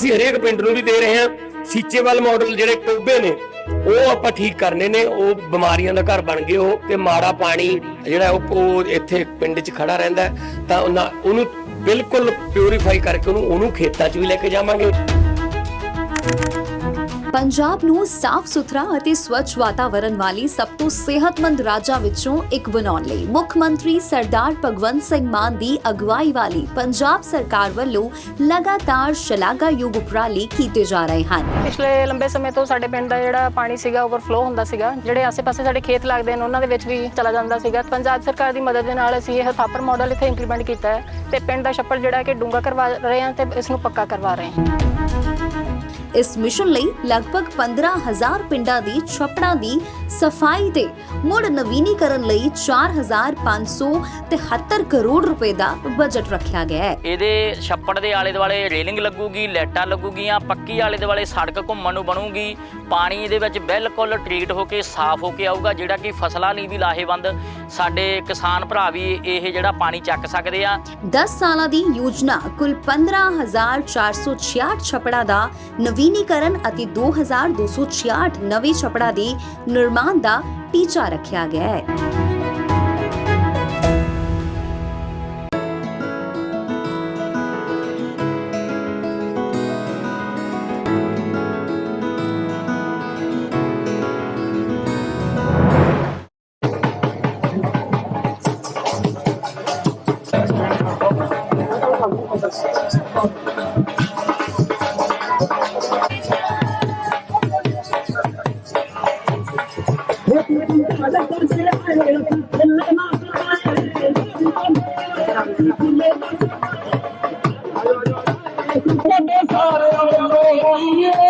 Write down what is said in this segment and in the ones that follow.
ਅਸੀਂ ਹਰੇਕ ਪਿੰਡ ਨੂੰ ਵੀ ਦੇ ਰਹੇ ਹਾਂ। ਸੀਚੇਵਾਲ ਮਾਡਲ ਜਿਹੜੇ ਟੋਬੇ ਨੇ, ਉਹ ਆਪਾਂ ਠੀਕ ਕਰਨੇ ਨੇ। ਉਹ ਬਿਮਾਰੀਆਂ ਦਾ ਘਰ ਬਣ ਗਏ ਉਹ ਤੇ ਮਾੜਾ ਪਾਣੀ ਜਿਹੜਾ ਉਹ ਇੱਥੇ ਪਿੰਡ 'ਚ ਖੜਾ ਰਹਿੰਦਾ ਤਾਂ ਉਹਨੂੰ ਬਿਲਕੁਲ ਪਿਊਰੀਫਾਈ ਕਰਕੇ ਉਹਨੂੰ ਉਹਨੂੰ ਖੇਤਾਂ 'ਚ ਵੀ ਲੈ ਕੇ ਜਾਵਾਂਗੇ। ਪੰਜਾਬ ਨੂੰ ਸਾਫ਼ ਸੁਥਰਾ ਅਤੇ ਸਵੱਛ ਵਾਤਾਵਰਣ ਵਾਲੀ ਸਭ ਤੋਂ ਸਿਹਤਮੰਦ ਰਾਜਾਂ ਵਿੱਚੋਂ ਇੱਕ ਬਣਾਉਣ ਲਈ ਮੁੱਖ ਮੰਤਰੀ ਸਰਦਾਰ ਭਗਵੰਤ ਸਿੰਘ ਮਾਨ ਦੀ ਅਗਵਾਈ ਵਾਲੀ ਪੰਜਾਬ ਸਰਕਾਰ ਵੱਲੋਂ ਲਗਾਤਾਰ ਸ਼ਲਾਘਾਯੋਗ ਉਪਰਾਲੇ ਕੀਤੇ ਜਾ ਰਹੇ ਹਨ। ਪਿਛਲੇ ਲੰਬੇ ਸਮੇਂ ਤੋਂ ਸਾਡੇ ਪਿੰਡ ਦਾ ਜਿਹੜਾ ਪਾਣੀ ਸੀਗਾ ਓਵਰਫਲੋ ਹੁੰਦਾ ਸੀਗਾ, ਜਿਹੜੇ ਆਸ-ਪਾਸੇ ਸਾਡੇ ਖੇਤ ਲੱਗਦੇ ਨੇ, ਉਹਨਾਂ ਦੇ ਵਿੱਚ ਵੀ ਚਲਾ ਜਾਂਦਾ ਸੀਗਾ। ਪੰਜਾਬ ਸਰਕਾਰ ਦੀ ਮਦਦ ਦੇ ਨਾਲ ਅਸੀਂ ਇਹ ਥਾਪਰ ਮਾਡਲ ਇੱਥੇ ਇੰਪਲੀਮੈਂਟ ਕੀਤਾ ਹੈ ਤੇ ਪਿੰਡ ਦਾ ਛੱਪੜ ਜਿਹੜਾ ਕਿ ਡੂੰਗਾ ਕਰਵਾ ਰਹੇ ਹਾਂ ਤੇ ਇਸ ਨੂੰ ਪੱਕਾ ਕਰਵਾ ਰਹੇ ਹਾਂ। ਇਸ ਮਿਸ਼ਨ ਲਈ ਲਗਭਗ 15000 ਪਿੰਡਾਂ ਦੀ ਛੱਪੜਾਂ ਦੀ ਸਫ਼ਾਈ ਤੇ ਮੁੜ ਨਵੀਨੀਕਰਨ ਲਈ 4573 ਕਰੋੜ ਰੁਪਏ ਦਾ ਬਜਟ ਰੱਖਿਆ ਗਿਆ ਹੈ। ਇਹਦੇ ਛੱਪੜ ਦੇ ਆਲੇ ਦੁਆਲੇ ਰੇਲਿੰਗ ਲੱਗੂਗੀ, ਲਾਈਟਾਂ ਲੱਗੂਗੀਆਂ, ਪੱਕੀ ਆਲੇ ਦੁਆਲੇ ਸੜਕ ਘੁੰਮਣ ਨੂੰ ਬਣੂਗੀ। ਪਾਣੀ ਇਹਦੇ ਵਿੱਚ ਬਿਲਕੁਲ ਟ੍ਰੀਟ ਹੋ ਕੇ, ਸਾਫ਼ ਹੋ ਕੇ ਆਊਗਾ, ਜਿਹੜਾ ਕਿ ਫਸਲਾਂ ਲਈ ਵੀ ਲਾਹੇਵੰਦ ਸਾਡੇ ਕਿਸਾਨ ਭਰਾ ਵੀ ਇਹ ਜਿਹੜਾ ਪਾਣੀ ਚੱਕ ਸਕਦੇ ਆ। 10 ਸਾਲਾਂ ਦੀ ਯੋਜਨਾ ਕੁੱਲ 15466 ਛਪੜਾ ਦਾ ਨਵੀਨੀਕਰਨ ਅਤੇ 2266 ਨਵੇਂ ਛਪੜਾ ਦੇ ਨਿਰਮਾਣ ਦਾ ਟੀਚਾ ਰੱਖਿਆ ਗਿਆ ਹੈ। Yeah.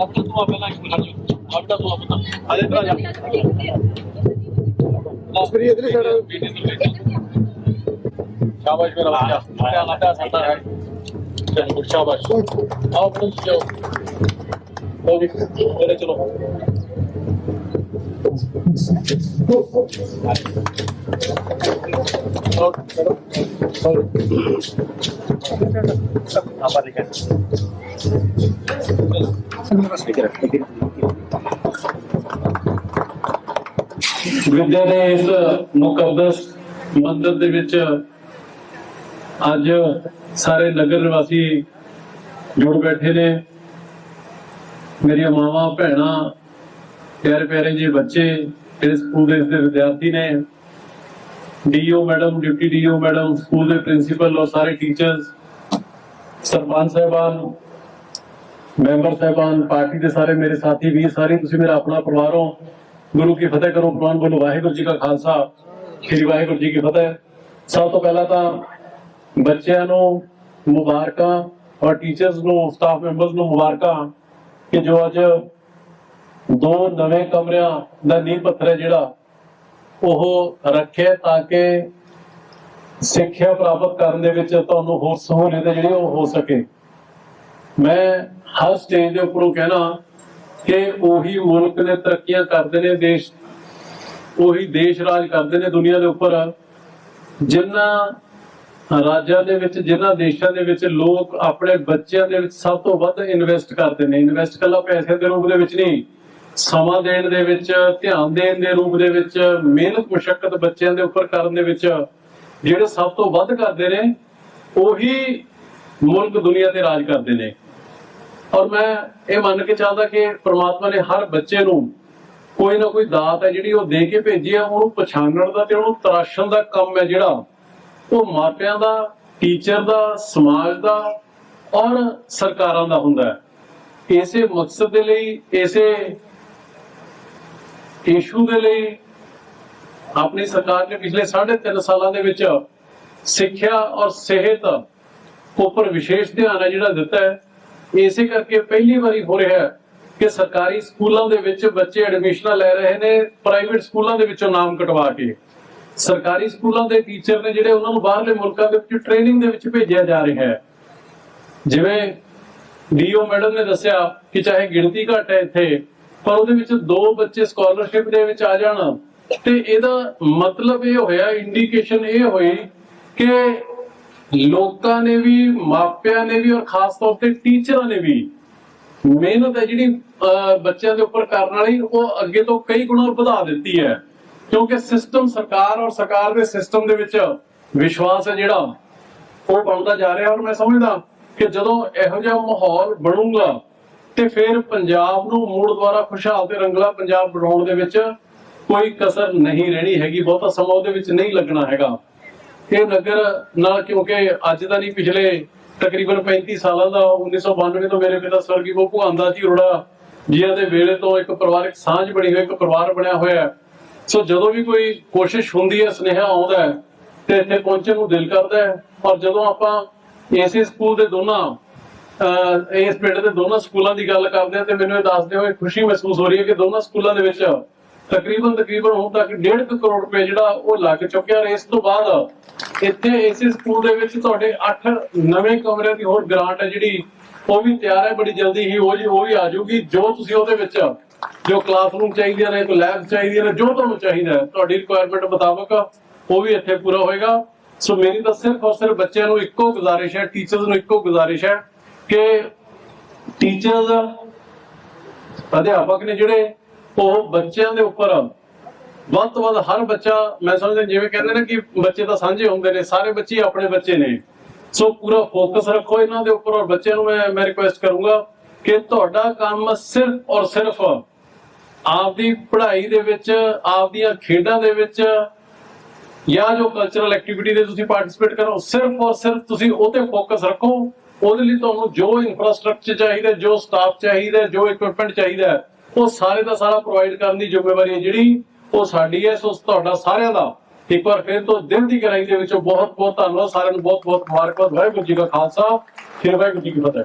ਆਪਣਾ ਤੋਂ ਪਹਿਲਾਂ ਇੱਕ ਮਿੰਟ ਹਟ ਜਾ। ਆਪਣਾ ਤੋਂ ਆਪਣਾ ਅਰੇ ਭਰਾ ਜਾ ਲਸਪਰੀ ਇਧਰ ਛੜ ਸ਼ਾਬਾਸ਼ ਮੇਰਾ ਬੱਚਾ। ਮੇਰਾ ਲਾਟਾ ਸਾਡਾ। ਹੈ। ਚਲ ਗੁੱਡ ਸ਼ਾਬਾਸ਼। ਆਓ ਆਪਣਾ ਜਾਓ। ਲੋ ਵੀ ਮੇਰੇ ਚਲੋ। ਵਿਦਿਆ ਦੇ ਇਸ ਮੁਕੱਦਸ ਮੰਦਰ ਦੇ ਵਿੱਚ ਅੱਜ ਸਾਰੇ ਨਗਰ ਨਿਵਾਸੀ ਜੁੜ ਬੈਠੇ ਨੇ। ਮੇਰੀਆਂ ਮਾਵਾਂ, ਭੈਣਾਂ ਪਿਆਰੇ ਪਿਆਰੇ ਜੀ ਬੱਚੇ ਇਸ ਸਕੂਲ ਦੇ ਇਸ ਦੇ ਵਿਦਿਆਰਥੀ ਨੇ DO madam deputy DO madam school ਦੇ ਪ੍ਰਿੰਸੀਪਲ ਔਰ ਸਾਰੇ ਟੀਚਰਸ ਸਰਪੰਚ ਸਾਹਿਬਾਨ, ਮੈਂਬਰ ਸਾਹਿਬਾਨ, ਪਾਰਟੀ ਦੇ ਸਾਰੇ ਮੇਰੇ ਸਾਥੀ ਵੀ ਸਾਰੇ ਤੁਸੀਂ ਮੇਰਾ ਆਪਣਾ ਪਰਿਵਾਰ ਹੋ। ਗੁਰੂ ਕੀ ਫਤਿਹ ਕਰੋ ਪ੍ਰਵਾਨ ਬੋਲੋ, ਵਾਹਿਗੁਰੂ ਜੀ ਕਾ ਖਾਲਸਾ, ਸ੍ਰੀ ਵਾਹਿਗੁਰੂ ਜੀ ਕੀ ਫਤਿਹ। ਸਭ ਤੋਂ ਪਹਿਲਾਂ ਤਾਂ ਬੱਚਿਆਂ ਨੂੰ ਮੁਬਾਰਕਾਂ ਔਰ ਟੀਚਰਸ ਨੂੰ ਸਟਾਫ ਮੈਂਬਰਸ ਨੂੰ ਮੁਬਾਰਕਾਂ ਕਿ ਜੋ ਅੱਜ ਦੋ ਨਵੇਂ ਕਮਰਿਆਂ ਦਾ ਨੀਂਹ ਪੱਥਰ ਹੈ ਜਿਹੜਾ ਉਹ ਰੱਖਿਆ ਤਾਂ ਕਿ ਸਿੱਖਿਆ ਪ੍ਰਾਪਤ ਕਰਨ ਦੇ ਵਿੱਚ ਤੁਹਾਨੂੰ ਹੋਰ ਸਹੂਲਤ ਜਿਹੜੀ ਉਹ ਹੋ ਸਕੇ। ਮੈਂ ਹਰ ਸਟੇਜ ਦੇ ਉੱਪਰੋਂ ਕਹਿਣਾ ਕਿ ਉਹੀ ਮੁਲਕ ਨੇ ਤਰੱਕੀਆਂ ਕਰਦੇ ਨੇ, ਦੇਸ਼, ਉਹੀ ਦੇਸ਼ ਰਾਜ ਕਰਦੇ ਨੇ ਦੁਨੀਆ ਦੇ ਉੱਪਰ ਜਿਨ੍ਹਾਂ ਰਾਜਾਂ ਦੇ ਵਿੱਚ ਜਿਨ੍ਹਾਂ ਦੇਸ਼ਾਂ ਦੇ ਵਿੱਚ ਲੋਕ ਆਪਣੇ ਬੱਚਿਆਂ ਦੇ ਵਿੱਚ ਸਭ ਤੋਂ ਵੱਧ ਇਨਵੈਸਟ ਕਰਦੇ ਨੇ। ਇਨਵੈਸਟ ਕੱਲਾ ਪੈਸੇ ਦੇ ਰੂਪ ਦੇ ਵਿੱਚ ਨਹੀਂ। ਸਮਾਂ ਦੇਣ ਦੇ ਵਿੱਚ, ਧਿਆਨ ਦੇਣ ਦੇ ਰੂਪ ਦੇ ਵਿੱਚ, ਮਿਹਨਤ ਮੁਸ਼ਕਲ ਬੱਚਿਆਂ ਦੇ ਉੱਪਰ ਕਰਨ ਦੇ ਵਿੱਚ ਜਿਹੜੇ ਸਭ ਤੋਂ ਵੱਧ ਕਰਦੇ ਨੇ, ਉਹੀ ਮੁਲਕ ਦੁਨੀਆ ਤੇ ਰਾਜ ਕਰਦੇ ਨੇ। ਔਰ ਮੈਂ ਇਹ ਮੰਨ ਕੇ ਚੱਲਦਾ ਕਿ ਪ੍ਰਮਾਤਮਾ ਨੇ ਹਰ ਬੱਚੇ ਨੂੰ ਕੋਈ ਨਾ ਕੋਈ ਦਾਤ ਹੈ ਜਿਹੜੀ ਉਹ ਦੇ ਕੇ ਭੇਜੀ ਹੈ ਉਹਨੂੰ ਪਛਾਣਨ ਦਾ ਤੇ ਉਹਨੂੰ ਤਰਾਸ਼ਣ ਦਾ ਕੰਮ ਹੈ ਜਿਹੜਾ ਉਹ ਮਾਪਿਆਂ ਦਾ, ਟੀਚਰ ਦਾ, ਸਮਾਜ ਦਾ ਔਰ ਸਰਕਾਰਾਂ ਦਾ ਹੁੰਦਾ ਹੈ। ਇਸੇ ਮਕਸਦ ਦੇ ਲਈ, ਇਸੇ ਇਸ਼ੂ ਦੇ ਲਈ ਆਪਣੀ ਸਰਕਾਰ ਨੇ ਪਿਛਲੇ 3.5 ਸਾਲਾਂ ਦੇ ਵਿੱਚ ਸਿੱਖਿਆ ਔਰ ਸਿਹਤ ਉੱਪਰ ਵਿਸ਼ੇਸ਼ ਧਿਆਨ ਹੈ ਜਿਹੜਾ ਦਿੱਤਾ ਹੈ। ਇਸੇ ਕਰਕੇ ਪਹਿਲੀ ਵਾਰੀ ਹੋ ਰਿਹਾ ਹੈ ਕਿ ਸਰਕਾਰੀ ਸਕੂਲਾਂ ਦੇ ਵਿੱਚ ਬੱਚੇ ਐਡਮਿਸ਼ਨਾਂ ਲੈ ਰਹੇ ਨੇ ਪ੍ਰਾਈਵੇਟ ਸਕੂਲਾਂ ਦੇ ਵਿੱਚੋਂ ਨਾਮ ਕਟਵਾ ਕੇ। ਸਰਕਾਰੀ ਸਕੂਲਾਂ ਦੇ ਟੀਚਰ ਨੇ ਜਿਹੜੇ ਉਹਨਾਂ ਨੂੰ ਬਾਹਰਲੇ ਮੁਲਕਾਂ ਦੇ ਵਿੱਚ ਟ੍ਰੇਨਿੰਗ ਦੇ ਵਿੱਚ ਭੇਜਿਆ ਜਾ ਰਿਹਾ ਹੈ। ਜਿਵੇਂ ਡੀਓ ਮੈਡਮ ਨੇ ਦੱਸਿਆ ਕਿ ਚਾਹੇ ਗਿਣਤੀ ਘੱਟ ਹੈ ਇੱਥੇ ਪਰ ਉਹਦੇ ਵਿੱਚ ਦੋ ਬੱਚੇ ਸਕਾਲਰਸ਼ਿਪ ਦੇ ਵਿੱਚ ਆ ਜਾਣ। ਤੇ ਇਹਦਾ ਮਤਲਬ ਇਹ ਹੋਇਆ ਇੰਡੀਕੇਸ਼ਨ ਇਹ ਹੋਈ ਕਿ ਲੋਕਾਂ ਨੇ ਵੀ, ਮਾਪਿਆਂ ਨੇ ਵੀ ਔਰ ਖਾਸ ਤੌਰ ਤੇ ਟੀਚਰਾਂ ਨੇ ਵੀ ਮਿਹਨਤ ਹੈ ਜਿਹੜੀ ਬੱਚਿਆਂ ਦੇ ਉੱਪਰ ਕਰਨ ਵਾਲੀ, ਉਹ ਅੱਗੇ ਤੋਂ ਕਈ ਗੁਣਾ ਵਧਾ ਦਿੱਤੀ ਹੈ। ਕਿਉਂਕਿ ਸਿਸਟਮ ਸਰਕਾਰ ਔਰ ਸਰਕਾਰ ਦੇ ਸਿਸਟਮ ਦੇ ਵਿੱਚ ਵਿਸ਼ਵਾਸ ਹੈ ਜਿਹੜਾ, ਉਹ ਬਣਦਾ ਜਾ ਰਿਹਾ। ਔਰ ਮੈਂ ਸਮਝਦਾ ਕਿ ਜਦੋਂ ਇਹੋ ਜਿਹਾ ਮਾਹੌਲ ਬਣੂਗਾ ਤੇ ਫਿਰ ਪੰਜਾਬ ਨੂੰ ਮੁੜ ਦੁਬਾਰਾ ਖੁਸ਼ਹਾਲ ਤੇ ਰੰਗਲਾ ਪੰਜਾਬ ਬਣਾਉਣ ਦੇ ਵਿੱਚ ਕੋਈ ਕਸਰ ਨਹੀਂ ਰਹਿਣੀ ਹੈਗੀ, ਬਹੁਤਾ ਸਮਾਂ ਉਹਦੇ ਵਿੱਚ ਨਹੀਂ ਲੱਗਣਾ ਹੈਗਾ। ਇਹ ਨਗਰ ਨਾਲ ਕਿਉਂਕਿ ਅੱਜ ਦਾ ਨਹੀਂ, ਪਿਛਲੇ ਤਕਰੀਬਨ 35 ਸਾਲਾਂ ਦਾ 1992 ਤੋਂ ਮੇਰੇ ਪਿਤਾ ਸਵਰਗੀ ਉਹ ਭਗਵਾਨਦਾਸ ਜੀ ਰੋੜਾ ਜਿਨ੍ਹਾਂ ਦੇ ਵੇਲੇ ਤੋਂ ਇੱਕ ਪਰਿਵਾਰਕ ਸਾਂਝ ਬਣੀ ਹੋਈ, ਇੱਕ ਪਰਿਵਾਰ ਬਣਿਆ ਹੋਇਆ ਸੋ ਜਦੋਂ ਵੀ ਕੋਈ ਕੋਸ਼ਿਸ਼ ਹੁੰਦੀ ਹੈ, ਸੁਨੇਹਾ ਆਉਂਦਾ ਹੈ ਤੇ ਇੱਥੇ ਪਹੁੰਚਣ ਨੂੰ ਦਿਲ ਕਰਦਾ ਹੈ ਔਰ ਜਦੋਂ ਆਪਾਂ ਇਸੇ ਸਕੂਲ ਦੇ ਦੋਨਾਂ ਇਸ ਪਿੰਡ ਦੇ ਦੋਨਾਂ ਸਕੂਲਾਂ ਦੀ ਗੱਲ ਕਰਦੇ ਹਾਂ ਤੇ ਮੈਨੂੰ ਇਹ ਦੱਸਦੇ ਹੋਏ ਖੁਸ਼ੀ ਮਹਿਸੂਸ ਹੋ ਰਹੀ ਹੈ ਕਿ ਦੋਨਾਂ ਸਕੂਲਾਂ ਦੇ ਵਿੱਚ ਤਕਰੀਬਨ ਤਕਰੀਬਨ ਹੁਣ ਤੱਕ 1.5 ਕਰੋੜ ਰੁਪਏ ਜਿਹੜਾ ਉਹ ਲੱਗ ਚੁੱਕਿਆ ਔਰ ਇਸ ਤੋਂ ਬਾਅਦ ਇੱਥੇ ਇਸੇ ਸਕੂਲ ਦੇ ਵਿੱਚ ਤੁਹਾਡੇ 8 ਨਵੇਂ ਕਮਰਿਆਂ ਦੀ ਹੋਰ ਗ੍ਰਾਂਟ ਹੈ ਜਿਹੜੀ ਉਹ ਵੀ ਤਿਆਰ ਹੈ, ਬੜੀ ਜਲਦੀ ਹੀ ਉਹ ਜੀ, ਉਹ ਵੀ ਆ ਜਾਊਗੀ। ਜੋ ਤੁਸੀਂ ਉਹਦੇ ਵਿੱਚ, ਜੋ ਕਲਾਸਰੂਮ ਚਾਹੀਦੀਆਂ ਨੇ, ਕੋਈ ਲੈਬ ਚਾਹੀਦੀਆਂ ਨੇ, ਜੋ ਤੁਹਾਨੂੰ ਚਾਹੀਦਾ ਤੁਹਾਡੀ ਰਿਕੁਆਇਰਮੈਂਟ ਮੁਤਾਬਕ ਉਹ ਵੀ ਇੱਥੇ ਪੂਰਾ ਹੋਏਗਾ। ਸੋ ਮੇਰੀ ਤਾਂ ਸਿਰਫ ਔਰ ਸਿਰਫ ਬੱਚਿਆਂ ਨੂੰ ਇੱਕੋ ਗੁਜ਼ਾਰਿਸ਼ ਹੈ ਟੀਚਰਸ ਨੂੰ ਇੱਕੋ ਗੁਜ਼ਾਰਿਸ਼ ਹੈ ਕਿ ਟੀਚਰਸ ਅਧਿਆਪਕ ਨੇ ਜਿਹੜੇ ਉਹ ਬੱਚਿਆਂ ਦੇ ਉੱਪਰ ਵੱਧ ਤੋਂ ਵੱਧ ਹਰ ਬੱਚਾ, ਮੈਂ ਸਮਝਦਾ ਜਿਵੇਂ ਕਹਿੰਦੇ ਨੇ ਕਿ ਬੱਚੇ ਤਾਂ ਸਾਂਝੇ ਹੁੰਦੇ ਨੇ, ਸਾਰੇ ਬੱਚੇ ਆਪਣੇ ਬੱਚੇ ਨੇ। ਸੋ ਪੂਰਾ ਫੋਕਸ ਰੱਖੋ ਇਹਨਾਂ ਦੇ ਉੱਪਰ ਔਰ ਬੱਚਿਆਂ ਨੂੰ ਮੈਂ ਮੈਂ ਰਿਕੁਐਸਟ ਕਰੂੰਗਾ ਕਿ ਤੁਹਾਡਾ ਕੰਮ ਸਿਰਫ ਔਰ ਸਿਰਫ ਆਪਦੀ ਪੜ੍ਹਾਈ ਦੇ ਵਿੱਚ, ਆਪਦੀਆਂ ਖੇਡਾਂ ਦੇ ਵਿੱਚ ਜਾਂ ਜੋ ਕਲਚਰਲ ਐਕਟੀਵਿਟੀ ਦੇ ਤੁਸੀਂ ਪਾਰਟਿਸਿਪੇਟ ਕਰੋ, ਸਿਰਫ ਔਰ ਸਿਰਫ ਤੁਸੀਂ ਉਹ ਤੇ ਫੋਕਸ ਰੱਖੋ। ਉਹਦੇ ਲਈ ਤੁਹਾਨੂੰ ਜੋ ਇਨਫਰਾਸਟ੍ਰਕਚਰ ਚਾਹੀਦਾ, ਜੋ ਸਟਾਫ ਚਾਹੀਦਾ, ਜੋ ਇਕਵਿਪਮੈਂਟ ਚਾਹੀਦਾ, ਉਹ ਸਾਰੇ ਦਾ ਸਾਰਾ ਪ੍ਰੋਵਾਈਡ ਕਰਨ ਦੀ ਜ਼ਿੰਮੇਵਾਰੀ ਹੈ। ਜਿਹੜੀ ਉਹ ਸਾਡੀ ਹੈ, ਸੋ ਤੁਹਾਡਾ ਸਾਰਿਆਂ ਦਾ। ਇੱਕ ਵਾਰ ਫਿਰ ਤੋਂ ਦਿਨ ਦੀ ਗਹਿਰਾਈ ਦੇ ਵਿੱਚੋਂ ਬਹੁਤ ਬਹੁਤ ਧੰਨਵਾਦ। ਸਾਰਿਆਂ ਨੂੰ ਬਹੁਤ ਬਹੁਤ ਮੁਬਾਰਕਬਾਦ ਵਾਹਿਗੁਰੂ ਜੀ ਕਾ ਖਾਲਸਾ, ਫਿਰ ਵਾਹਿਗੁਰੂ ਜੀ ਕੀ ਫਤਿਹ।